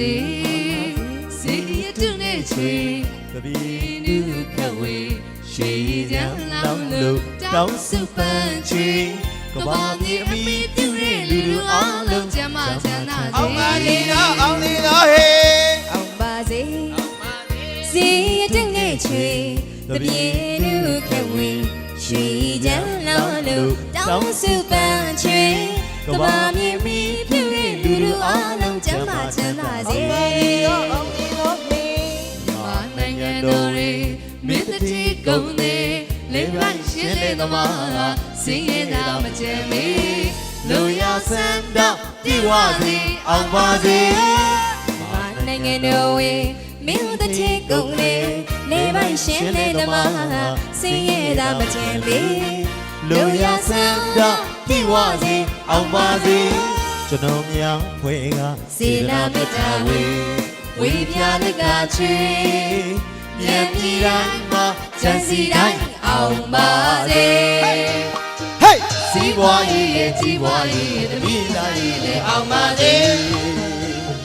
စေစီရတုနဲ့ချီကပီနူခဝေရှေးကြလောင်းလို့တောင်းစုပန်းချီကဘာမြေအမိပြုတဲ့လူလူအားလုံးကျမ်းမာချမ်းသာစေအောင်ပါလေတော့အောင်လေတော့ဟေးအောင်ပါစေစီရတဲ့နဲ့ချေတပြေလူခဝေရွှေချမ်းလောလို့တောင်းစုပန်းချေကဘာမြေမီ တိကုံသေးလေးပိုင်းရှင်းလေးသမားစင်းရတာမကြမ်းမီလူရဆန်းတော့တိဝစီအောင်ပါစေမာနိုင်ငံတော်ဝေမင်းတို့တဲ့ကုန်လေနေပိုင်ရှင်တဲ့ဓမ္မစင်ရတာမချင်ပေလူရဆန်းတော့တိဝစီအောင်ပါစေကျွန်တော်များဖွဲ့ကစေနာမေတ္တာဝေဝေပြလကချေ မြတ်ပြည်တိုင်းမှာစံစီတိုင်းအောင်ပါစေဟေးစီးပွားရေးရဲ့ကြီးပွားရေးရဲ့တမိသားရေးလည်းအောင်ပါစေ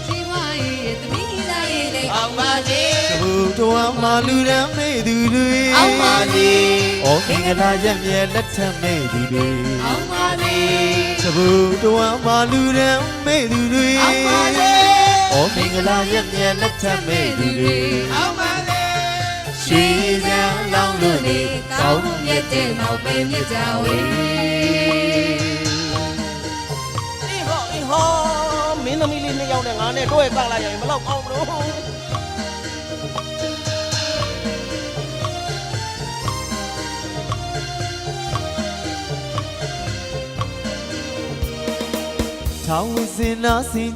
စီးပွားရေးရဲ့တမိသားရေးလည်းအောင်ပါစေဘုတော်မှာလူရမ်းမေသူတွေအောင်ပါစေဩမင်္ဂလာရက်မြဲလက်ထက်မေသူတွေအောင်ပါစေသဘုတော်မှာလူရမ်းမေသူတွေအောင်ပါစေဩမင်္ဂလာရက်မြဲလက်ထက်မေသူတွေအောင် လေကောင်းမြတ်တဲ့နောက်ပဲမြတ်ကြဝေအေးဟောအေးဟောမင်းသမီးလေးနှစ်ယောက်နဲ့ငါနဲ့တွဲကောက်လိုက်ရင်ဘယ်လောက်ကောင်းမလို့ထောင်ဝစင်နာစင်